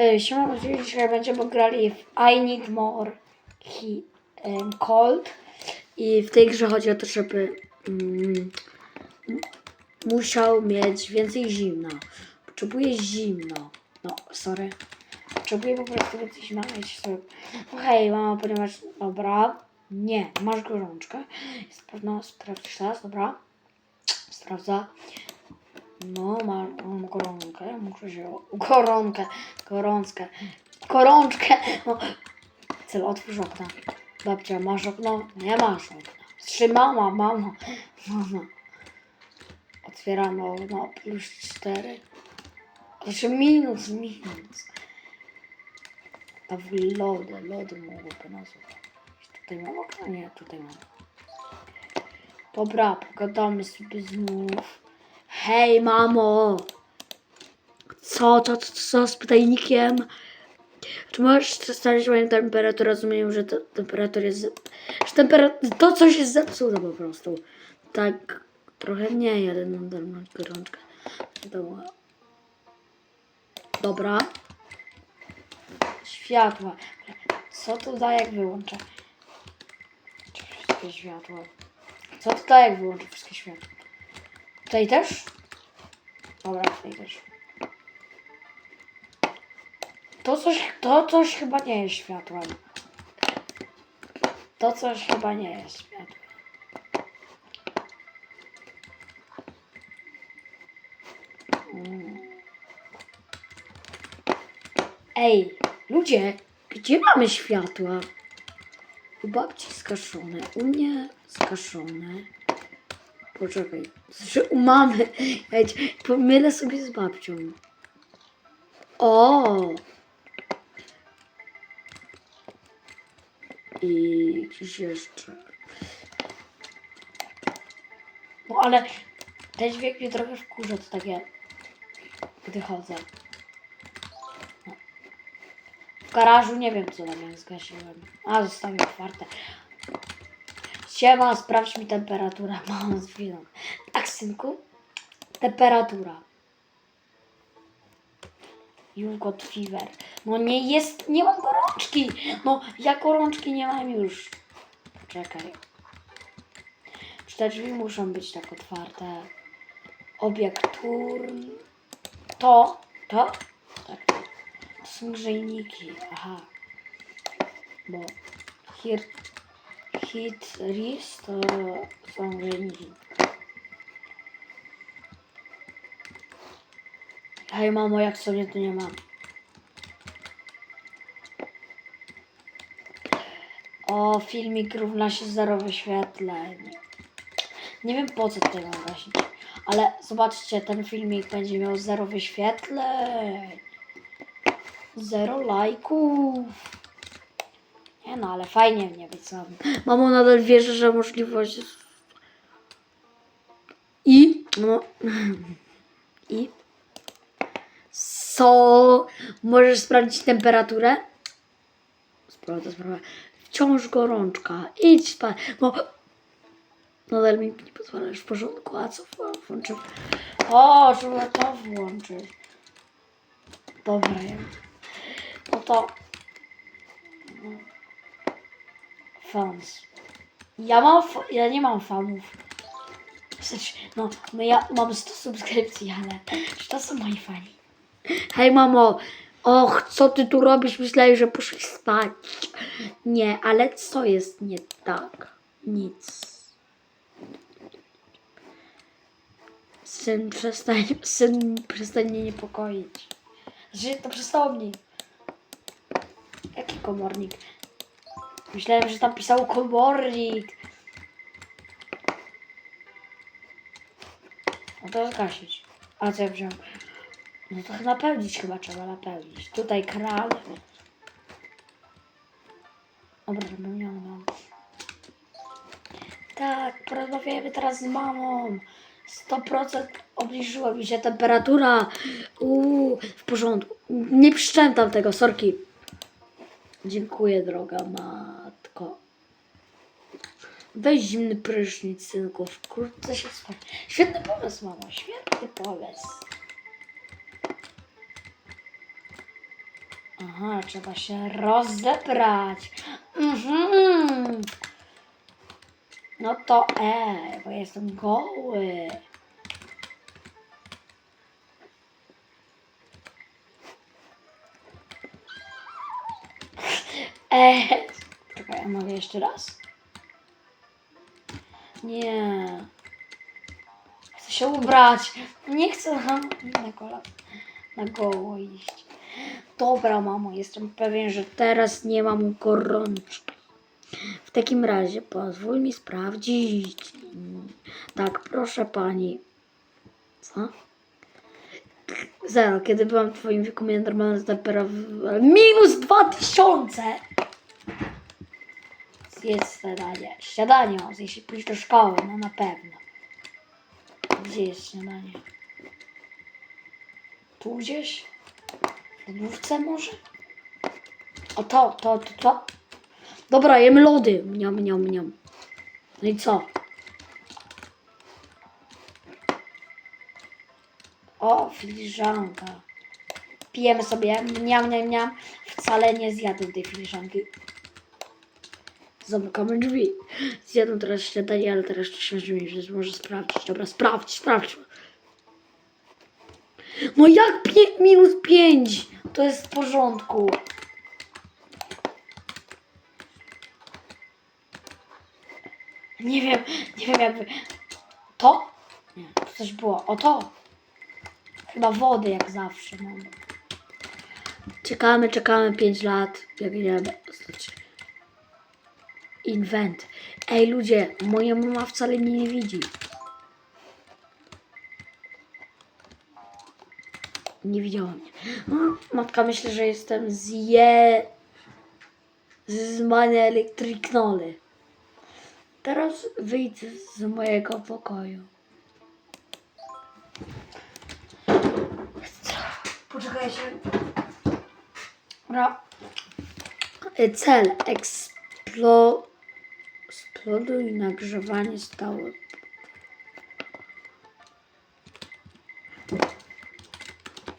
E, Siema, dzisiaj będziemy grali w I Need More he, em, Cold. I w tej grze chodzi o to, żeby mm, m- musiał mieć więcej zimna. Potrzebuje zimno. No, sorry. Potrzebuję po prostu więcej zimna. No hej, mama, ponieważ... Dobra. Nie, masz gorączkę. Jest pewno, sprawdzisz teraz, dobra. Sprawdza. No, mam, gorączkę, muszę się... Gorączkę, gorączkę, gorączkę, no. Cel, otwórz okna. Babcia, masz okno? Nie masz okna. Trzymała, mama. Mama. Otwieramy okno, plus cztery. Znaczy minus, minus. A w lody, lody mogłyby nas Tutaj mam okno? Nie, tutaj mam. Dobra, pogadamy sobie znów. Hej, mamo! Co, co, co, co z pytajnikiem? Czy możesz stalić moją temperaturę? Rozumiem, że temperatura jest... Że temperatura... To coś jest zepsute po prostu. Tak, trochę nie, jeden nadal ma gorączkę. Dobra. Dobra. Światła. Co to da, jak wyłączę? Wszystkie światła. Co to da, jak wyłączę wszystkie światła? Tutaj też? Dobra, tutaj też. To coś, to coś chyba nie jest światłem. To coś chyba nie jest światłem. Mm. Ej, ludzie, gdzie mamy światła? U babci skaszone, u mnie skaszone. Poczekaj, u mamy. Ej, pomylę sobie z babcią. O! I gdzieś jeszcze. No ale ten dźwięk mnie trochę wkurza, to takie, gdy chodzę. W garażu nie wiem co tam zgasiłem. A, zostawię otwarte. Siema, sprawdź mi temperaturę. Mam z chwilą. Synku? Temperatura. You got fever. No nie jest, nie mam gorączki. No ja gorączki nie mam już. Czekaj. Czy te drzwi muszą być tak otwarte? Obiekt turn. To, to? Tak. To są grzejniki. Aha. Bo here hit ris to są grzejniki. Hej mamo, jak sobie tu nie mam. O, filmik równa się zero wyświetleń. Nie wiem po co tutaj mam gasić. Ale zobaczcie, ten filmik będzie miał zero wyświetleń. Zero lajków. Nie no, ale fajnie mnie być samym. Mamo nadal wierzy, że możliwość. I? No... I? Co? Możesz sprawdzić temperaturę? Sprawdzę sprawę. Wciąż gorączka. Idź spać. Bo nadal mi nie pozwalasz w porządku. A co w- włączę? O, trzeba to włączyć. Dobra. ja- No to... no. Fans. Ja mam... Ja nie mam fanów. W sensie, No, no ja mam 100 subskrypcji, ale czy to są moi fani? Hej mamo, och, co ty tu robisz? Myślałem, że poszłeś spać. Nie, ale co jest nie tak? Nic. Syn, przestań, syn, przestań mnie niepokoić. Znaczy, to przestało mnie. Jaki komornik? Myślałem, że tam pisał komornik. No to zgasić. A co ja wziąłem? No to napełnić chyba trzeba napełnić. Tutaj kran. Dobra, wypełnione. Tak, porozmawiamy teraz z mamą. 100% obniżyła mi się temperatura. Uuu, w porządku. Nie przyszczętam tego, sorki. Dziękuję, droga matko. Weź zimny prysznic, synku. Wkrótce się spać. Świetny pomysł, mamo. Świetny pomysł. Aha, trzeba się rozebrać. Mhm. No to e, bo jestem goły. E, czekaj, a mogę jeszcze raz? Nie. Chcę się ubrać. Nie chcę na kola, na goło iść. Dobra, mamo, jestem pewien, że teraz nie mam gorączki. W takim razie pozwól mi sprawdzić. Tak, proszę pani. Co? Zero, kiedy byłam w twoim wieku, miałem normalną temperaturę. Minus 2000! Zjedz śniadanie. Śniadanie mam zjeść i pójść do szkoły, no na pewno. Gdzie jest śniadanie? Tu gdzieś? Lodówce może? O to, to, to, to. Dobra, jem lody. Mniam, mniam, mniam. No i co? O, filiżanka. Pijemy sobie. Mniam, mniam, mniam. Wcale nie zjadłem tej filiżanki. Zamykamy drzwi. Zjadłem teraz śniadanie, ale teraz jeszcze drzwi, więc może sprawdzić. Dobra, sprawdź, sprawdź. No jak pie- minus 5? To jest w porządku. Nie wiem, nie wiem jakby... To? Nie, to coś było. O to! Chyba wody jak zawsze. Czekamy, czekamy 5 lat. Jak nie wiem. Znaczy... Invent. Ej ludzie, moja mama wcale mnie nie widzi. Nie widziała mnie. Matka myśli, że jestem zje... Zmany elektryknole. Teraz wyjdź z mojego pokoju. Poczekajcie. Dobra. Y, Cel. Eksplo... Eksploduj nagrzewanie stałe.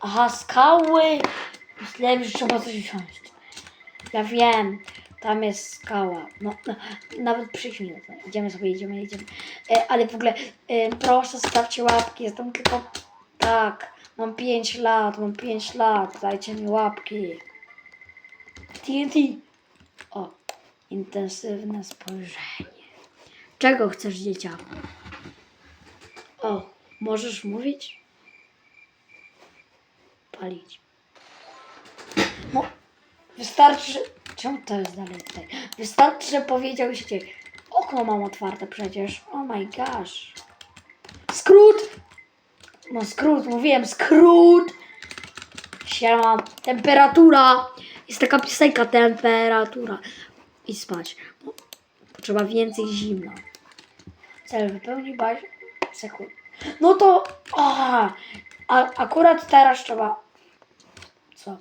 Aha, skały. Myślałem, że trzeba coś wziąć. Ja wiem, tam jest skała. No, no nawet przyjdź mi na to. Idziemy sobie, idziemy, idziemy. E, ale w ogóle, e, proszę, stawcie łapki. Jestem tylko... Tak, mam 5 lat, mam 5 lat. Dajcie mi łapki. TNT. O, intensywne spojrzenie. Czego chcesz, dzieciaku? O, możesz mówić? Palić. No, wystarczy. Czemu to jest dalej tutaj? Wystarczy, że powiedział się. Okno mam otwarte przecież. Oh my gosh. Skrót! No skrót, mówiłem skrót! Siema, temperatura! Jest taka piosenka, temperatura. I spać. No, potrzeba więcej zimna. Cel wypełni baś... Sekund. No to... Aha, a, akurat teraz trzeba... Co?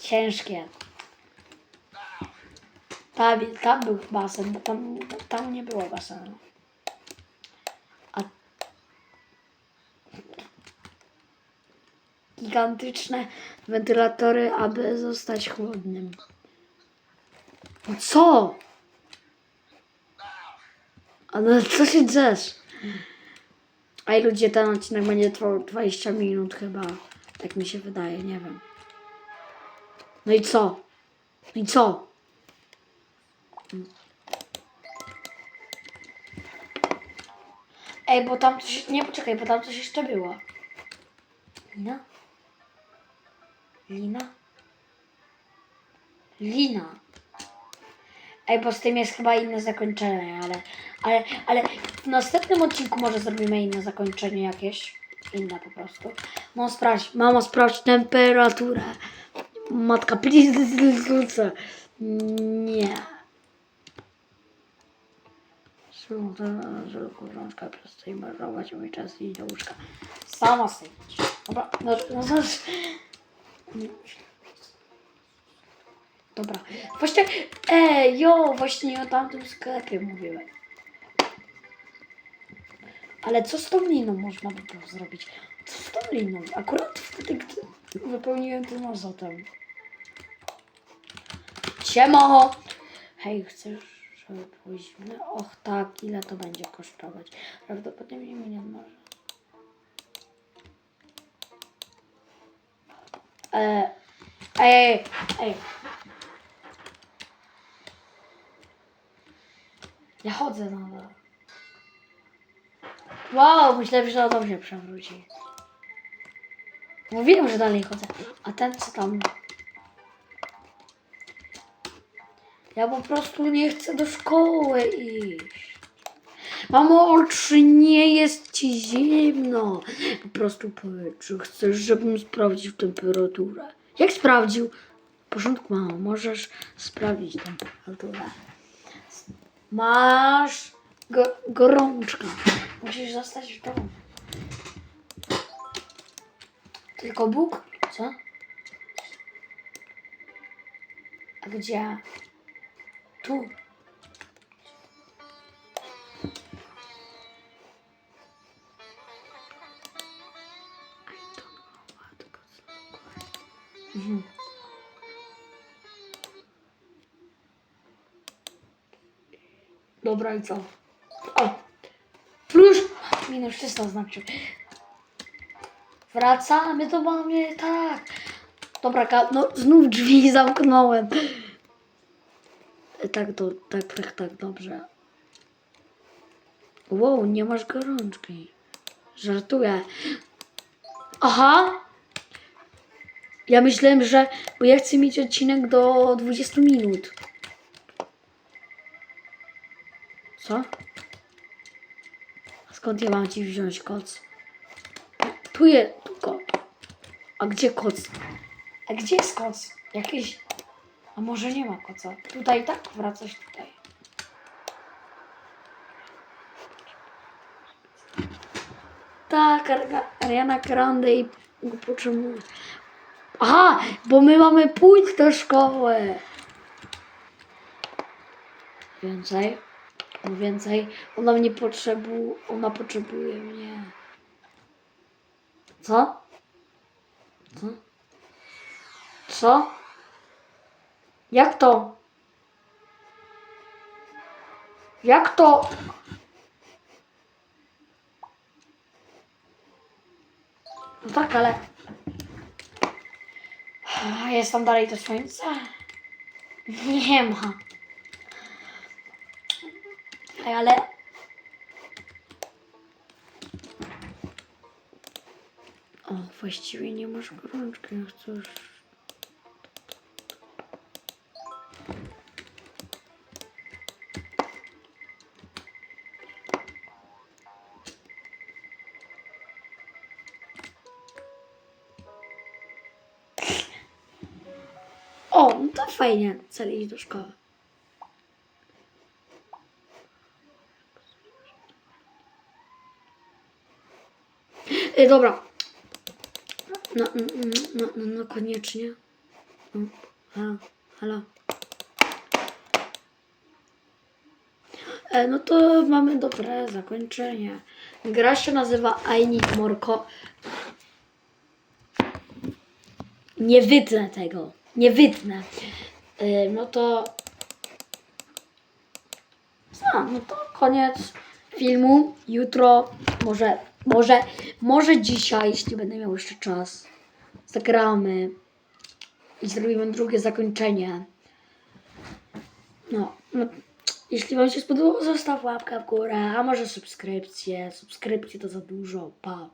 Ciężkie. Tam, tam był basen, bo tam, tam nie było basenu. A gigantyczne wentylatory, aby zostać chłodnym. No co? Ale co się drzesz? Ej ludzie, ten odcinek będzie trwał 20 minut chyba. Tak mi się wydaje, nie wiem. No i co? No i co? Ej, bo tam coś... Nie, poczekaj, bo tam coś jeszcze było. Lina? Lina? Lina. Ej, bo z tym jest chyba inne zakończenie, ale, ale, ale w następnym odcinku może zrobimy inne zakończenie jakieś. Inne po prostu. No sprawdź, mamo sprawdź temperaturę. Matka, please, Nie. Żelku, rączka, przestań marnować mój czas i do łóżka. Sama idź. Dobra, no, no, no, Dobra. Właśnie, e, jo, właśnie o tamtym sklepie mówiłem. Ale co z tą liną można by było zrobić? Co z tą liną? Akurat wtedy, gdy Wypełniłem tym azotem. Siemo! Hej, chcesz, żeby było? Och tak, ile to będzie kosztować? Prawdopodobnie mnie nie może. E, ej, ej. Ja chodzę na dole. Wow, myślałem, że on się przewróci. Mówiłem, że dalej chodzę. A ten co tam? Ja po prostu nie chcę do szkoły iść. Mamo, czy nie jest ci zimno? Po prostu powiedz, czy chcesz, żebym sprawdził temperaturę. Jak sprawdził? W porządku, mamo, możesz sprawdzić temperaturę. Masz go, gorączka. Musisz zostać w domu. Tylko Bóg? Co? A gdzie? Tu. Co? O! Plus minus 300 znaczy. Wracamy do mamy, tak. Dobra, no znów drzwi zamknąłem. Tak, to, tak, tak, tak, dobrze. Wow, nie masz gorączki. Żartuję. Aha! Ja myślałem, że. Bo ja chcę mieć odcinek do 20 minut. Co? Skąd ja mam ci wziąć koc? Tu jest tu kot. A gdzie koc? A gdzie jest koc? Jakiś. A może nie ma koca? Tutaj tak? Wracać tutaj. Tak, Ar- Ariana Grande i go potrzebuje. Aha, bo my mamy pójść do szkoły. Więcej? Więcej. Ona mnie potrzebuje. Ona potrzebuje mnie. Co? Co? Co? Jak to? Jak to? No tak, ale... Jest tam dalej to słońce? Nie ma. Ej, ale... O, właściwie nie masz gorączki, jak chcesz... O, no to fajnie, chcę iść do szkoły. Ej, dobra. No, no, no, no, no koniecznie. No, halo, halo. E, no to mamy dobre zakończenie. Gra się nazywa I Need More Co- Nie wytnę tego. Nie wytnę. E, no to... A, no to koniec filmu. Jutro, może, może, może dzisiaj, jeśli będę miał jeszcze czas, zagramy i zrobimy drugie zakończenie. No, no jeśli Wam się spodobało, zostaw łapkę w górę, a może subskrypcję. Subskrypcje to za dużo. Pa.